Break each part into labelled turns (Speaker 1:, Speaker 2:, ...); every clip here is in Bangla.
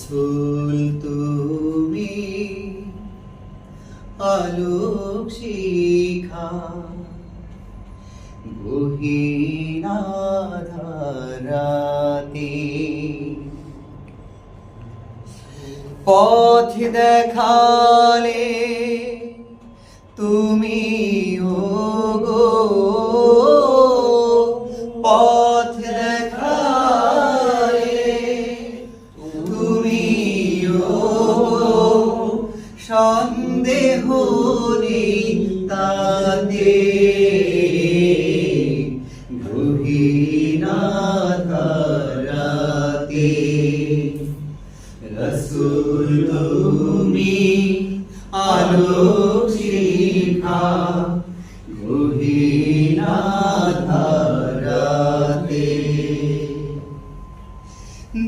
Speaker 1: রসুল তুমি আলোক শিখা গহীনাধারাতে পথ দেখালে তুমি ও গো সন্দেহ নেই তাতে গহীনাধারাতে রসুল তুমি আলোক শিখা গহীনাধারাতে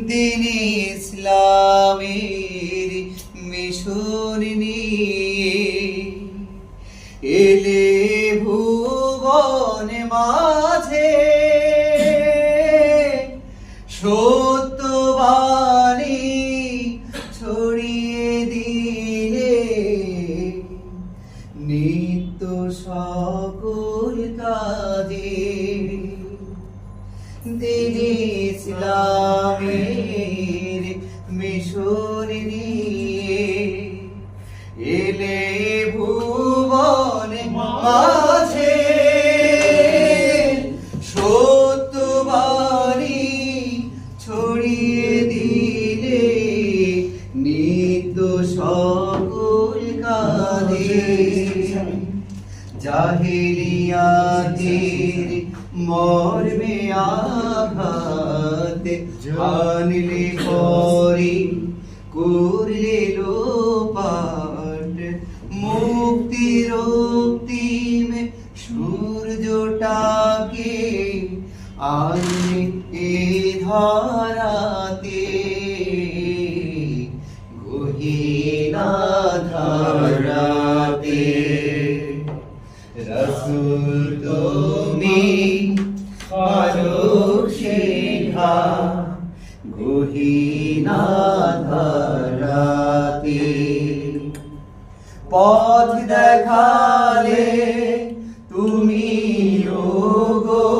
Speaker 1: দিন নিয়ে এলে ভুবন মাঝে সত্যবাণী ছড়িয়ে দিলে নিত্য সকল কাজে দিন ইসলামের মিশন মাঝে সত্যবাণী ছড়িয়ে দিলে নিত্য সকল কাজে জাহিলিয়াতের মর্মে আঘাত জানলে পরে করলে লোপাট, মুক্তির অন্তিম এ ধারাতে গহীনা ধারাতে। রসুল তুমি আলোক শিখা গহীনা ধারাতে। পথ দেখালে তুমি গো